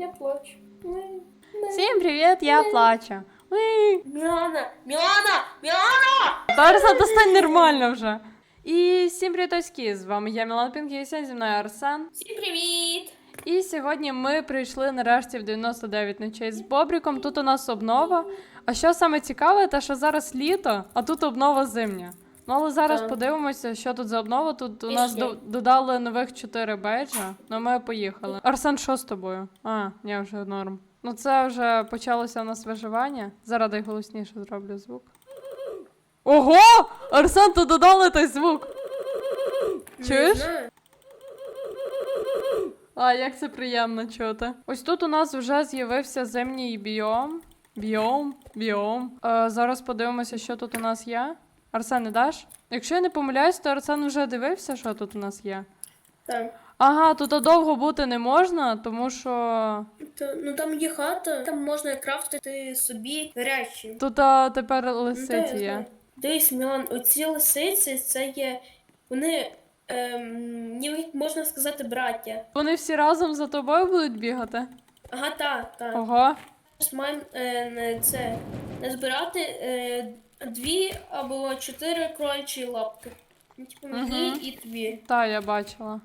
Я плачу. Всім привіт, я плачу. Мілана, Мілана, Мілана! Тарса, достань нормально вже. І всім привітоськи, з вами я Мілан Пінк, і сьогодні зі мною Арсен. Всім привіт! І сьогодні ми прийшли нарешті в 99 ночей з Бобріком. Тут у нас обнова. А що саме цікаве, те, що зараз літо, а тут обнова зимня. Ну, але зараз Так. подивимося, що тут за обнова. Тут у нас до- додали нових 4 бейджа. Ну ми поїхали. Арсен, що з тобою? А, ні, вже норм. Ну це вже почалося у нас виживання. Зараз дай голосніше зроблю звук. Ого! Арсен, тут додали той звук. Чуєш? А, як це приємно чути. Ось тут у нас вже з'явився зимній біом. Біом, біом. Е, зараз подивимося, що тут у нас є. Арсен, не даш? Якщо я не помиляюсь, то Арсен вже дивився, що тут у нас є. Так. Ага, тут довго бути не можна, тому що ну там є хата, там можна крафтити собі речі. тут а, тепер Ну, лисиці є. знаю. Дивись, Мілан, оці лисиці, це є. Вони. Ем, можна сказати, браття. Вони всі разом за тобою будуть бігати. Ага, так, так. Ого. Маємо е, це назбирати е, дві або чотири кроличі лапки. Ну, Типу мені Мгм. і тобі. Та, я бачила.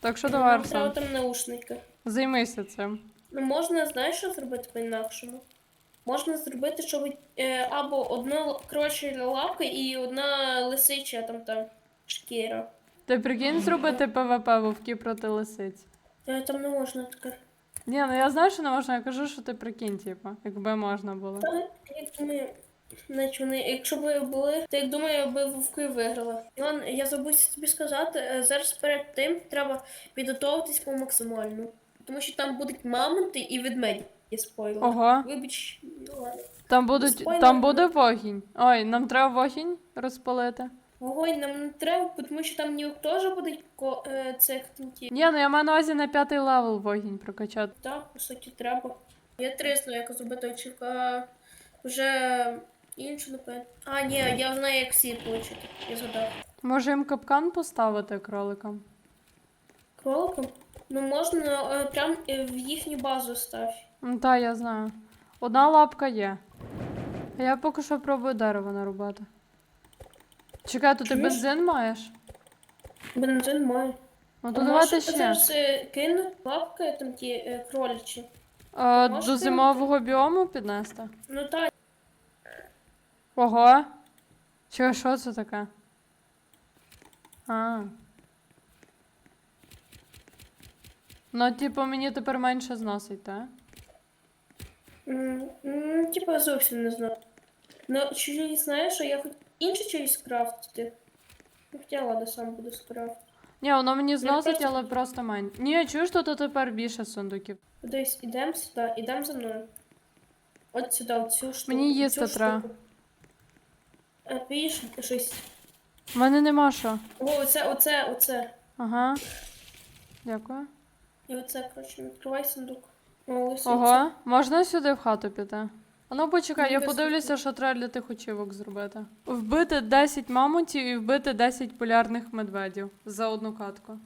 Так що давай, Нам треба Арсен, там наушники. займися цим. Ну можна, знаєш, що зробити по-інакшому? Можна зробити, щоб е, або одна кролича лапка і одна лисича там там шкіра. Ти прикинь зробити ПВП вовки проти лисиць. Е, там не можна таке. Ні, ну я знаю, що не можна, я кажу, що ти прикинь, типу, якби можна було. Та як думаю, значить вони, якщо б були, то як думаю, би вовки виграли. Іван, я забув тобі сказати, е, зараз перед тим треба підготуватись по максимальну. Тому що там будуть мамонти і ведмеді. Я спойлер. Ого, Вибач, ну ладно. там будуть, Спойлер. там буде вогінь. Ой, нам треба вогінь розпалити. Вогонь нам не треба, тому що там ніяк теж будуть ко- е, цих там. Ні, ну я маю на увазі на п'ятий левел вогінь прокачати. Так, по суті, треба. Я трисну, як зробити очівка. Вже іншу напевно. А, ні, я знаю, як всі получити. Я згадав. Може їм капкан поставити кроликам? Кроликом? Ну можна е, прям е, в їхню базу став. Ну та, я знаю. Одна лапка є. А я поки що пробую дерево нарубати. Чекай, то ти Чуєш? бензин маєш? Бензин має. Ну то давайте ще. Зараз е, кину лапки там ті е, кроличі. А, можеш до зимового біому піднести. Ну так, Ого. Чого, що це таке? А. Ну, типу, мені тепер менше зносить, так? м, м, типа зовсім не знаю. Ну, чи знаєш, що я хоч інше чогось скрафтити? Ну, Хоча ладно, сам буду скрафтити. Ні, воно мені зносить, просто- але просто менше. Ні, чуєш, тут тепер більше сундуків. Кудись ідемо сюди, ідемо за мною. От сюди, в цю штуку. Мені цю їсти треба. штуку. А піш щось. У мене нема що. О, оце, оце, оце. Ага. Дякую. І оце, коротше, відкривай сундук. О, можна сюди в хату піти? А ну почекай, я подивлюся, що треба для тих очівок зробити. Вбити 10 мамонтів і вбити 10 полярних медведів за одну катку.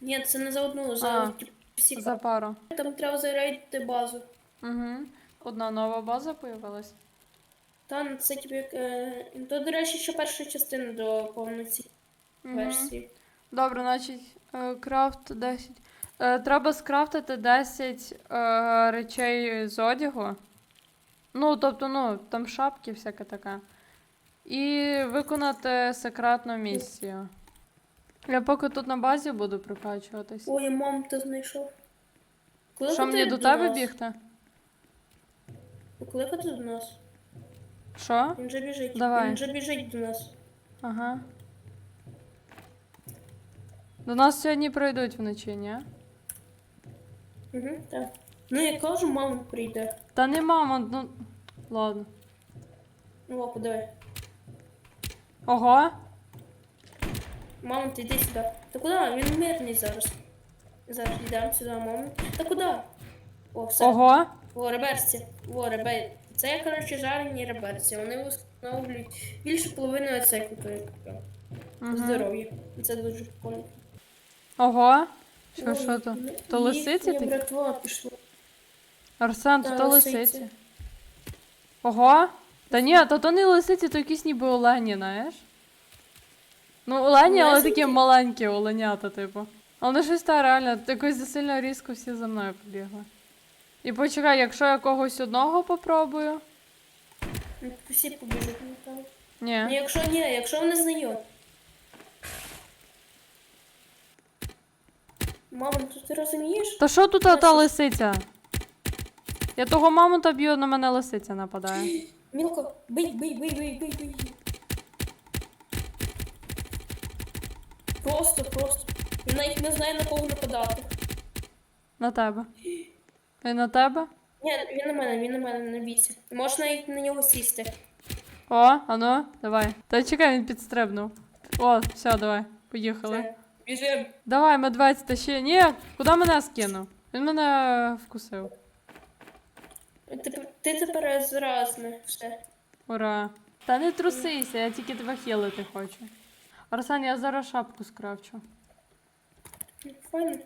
Ні, це не за одну, за А, всі. За пару. Там треба зарейдити базу. Угу. Одна нова база появилась. Та ну, це типу як. Е... То, до речі, ще перша частина до повноці версії. Добре, значить, е, крафт 10. Е, Треба скрафтити 10 е, речей з одягу. Ну, тобто, ну, там шапки, всяке таке. І виконати секретну місію. Я поки тут на базі буду прокачуватись. Ой, мам, ти знайшов. Що Кликати мені до тебе бігти? Покликати до нас. Що? Він вже біжить. Давай. Він вже біжить до нас. Ага. До нас сьогодні пройдуть вночі, ні? Угу, так. Ну, я кажу, мама прийде. Та не мама, ну. Ладно. Ну, о, подиви. Ого. Мама, ти йди сюди. Та куди? Він мирний зараз. Зараз йдемо сюди, мама. Та куди? О, все. Ого. О, реберці. О, ребер. Це, коротше, жарені реберці. Вони встановлюють більше половини оцеку. Мгм. Здоров'я. Це дуже прикольно. Ого. Що, Ой, що то? ну, То лисиці їхня такі? братва пішла. Арсен, Та то то лисиці. лисиці. Ого. Та ні, то то не лисиці, то якісь ніби олені, знаєш? Ну, олені, але такі Лисиці? маленькі оленята, типу. Але ну щось та реально, якось засильно різко всі за мною побігли. І почекай, якщо я когось одного попробую. Ну, Всі побіжуть, напевно. Ну, Ні. якщо ні, якщо вони знайомі. Мама, то ти розумієш? Та що тут та, лисиця? Я того мамонта б'ю, на мене лисиця нападає. Мілко, бий, бий, бий, бий, бий, бий. Просто, просто. Він навіть не знає на кого нападати. На тебе. І на тебе? Ні, він на мене, він на мене не бійся. Можеш навіть на нього сісти. О, ану, давай. Та чекай, він підстрибнув. О, все, давай, поїхали. Біжим. Давай, медведь, тащи. Ні, куди мене скинув? Він мене вкусив. Ти, ти тепер зразне. Все. Ура. Та не трусися, я тільки тебе хілити хочу. Арсен, я зараз шапку скрафчу. Файно.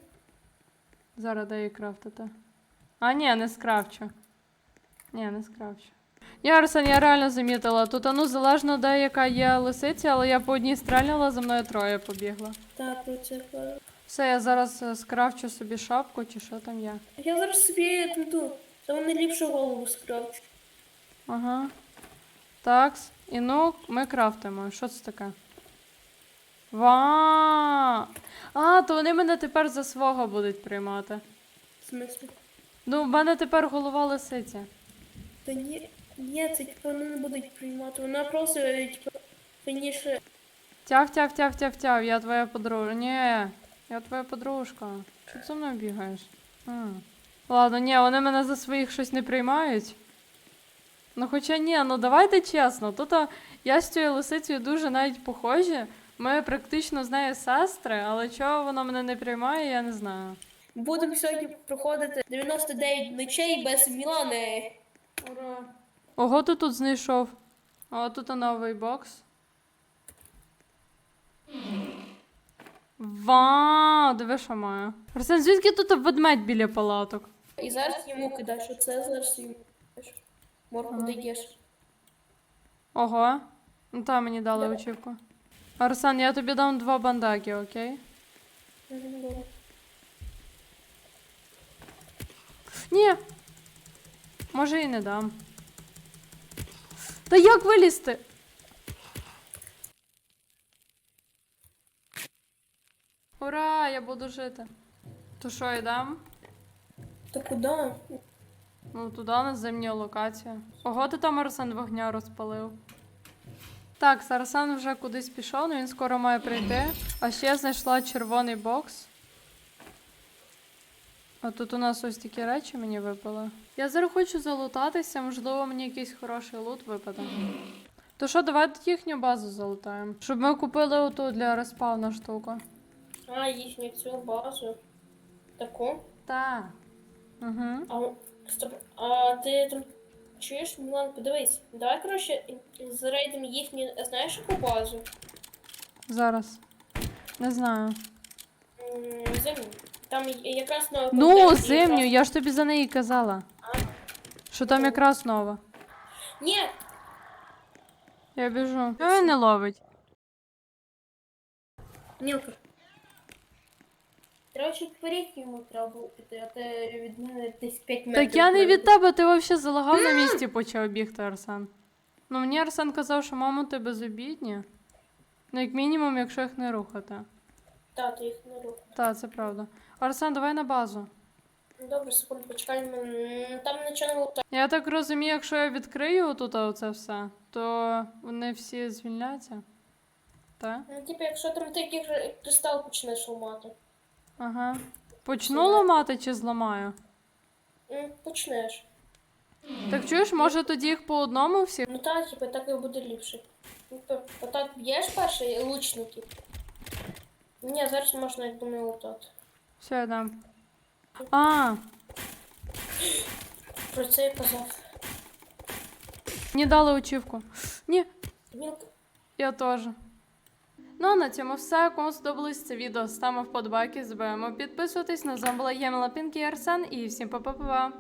Зараз дай її крафтити. А, ні, не скрафчу. Ні, не скрафчу. Ні, Арсен, я реально замітила. Тут, ну, залежно де яка є лисиця, але я по одній стрельнула, за мною троє побігла. Так, про це. правда. Все, я зараз е, скрафчу собі шапку, чи що там є. Я зараз собі тут. Та вони ліпше голову скравчу. Ага. Такс. І ну, ми крафтимо. Що це таке? Ва! А, то вони мене тепер за свого будуть приймати. В смислі? Ну, в мене тепер голова лисиці. Та ні, ні, це типу вони не будуть приймати. Вона просто, е, типу, раніше. Тяв, тяв, тяв, тяв, тяв, я твоя подружка. Ні, я твоя подружка. Що ти за мною бігаєш? А. Ладно, ні, вони мене за своїх щось не приймають. Ну, хоча ні, ну давайте чесно. Тут а, я з цією лисицею дуже навіть похожі. Ми практично з нею сестри, але чого вона мене не приймає, я не знаю. Будемо сьогодні проходити 99 ночей без Мілани. Ура. Ого, ти тут знайшов. О, тут новий бокс. Вау, диви, що маю. Арсен, звідки тут ведмедь біля палаток? І зараз йому кидаєш, оце зараз йому кидаєш. Морку Ага. даєш. Ого. Ну та мені дали Давай. очівку. Арсен, я тобі дам два бандаки, окей? Добре. Ні. Може і не дам. Та як вилізти? Ура, я буду жити. То що, йдем? Та куди? Ну, туди на зимню локацію. Ого, ти там Арсен вогня розпалив. Так, Арсен вже кудись пішов, але він скоро має прийти. А ще я знайшла червоний бокс. А тут у нас ось такі речі мені випали. Я зараз хочу залутатися, можливо, мені якийсь хороший лут випаде. То що, давайте їхню базу залутаємо. Щоб ми купили оту для респавна штуку. А, їхню цю базу. Таку. Так. Угу. А, стоп. А ти там чуєш, Мілан, подивись. Давай, коротше, зарейдимо їхню, знаєш, яку базу? Зараз. Не знаю. М, Зимню. Там якраз на Ну, контейнері зимню, якраз- я ж тобі за неї казала. Що там якраз нова. Ні, Я біжу. Чого він не ловить? Мілка. Коротше, вперед йому треба було піти, а ти від мене десь 5 метрів. Так я не від тебе, ти взагалі залагав на місці почав бігти, Арсен. Ну, мені Арсен казав, що мама ти безобідні. Ну, як мінімум, якщо їх не рухати. Та, ти їх не рух. Так, це правда. Арсен, давай на базу. Ну, Добре, секунду, почекай. м, Там нічого не лутає. Я так розумію, якщо я відкрию тут оце все, то вони всі звільняться. Так? Ну, типу, якщо там такий же кристал почнеш ламати. Ага. Почну ламати чи зламаю? М, Почнеш. Так чуєш, може тоді їх по одному всіх? Ну так, типу, так і буде ліпше. Ну, то- Отак б'єш перший лучників. Ні, зараз можна, як думаю, лутати. Все, я дам. А, Про це я казав. мені дали очівку. Ні, Мілка. Я теж. Ну а на цьому все. Кому сподобалось це відео, ставимо вподобайки, забуваємо підписуватись. На з вами була Ємела Пінкі і Арсен і всім па-па-па-па.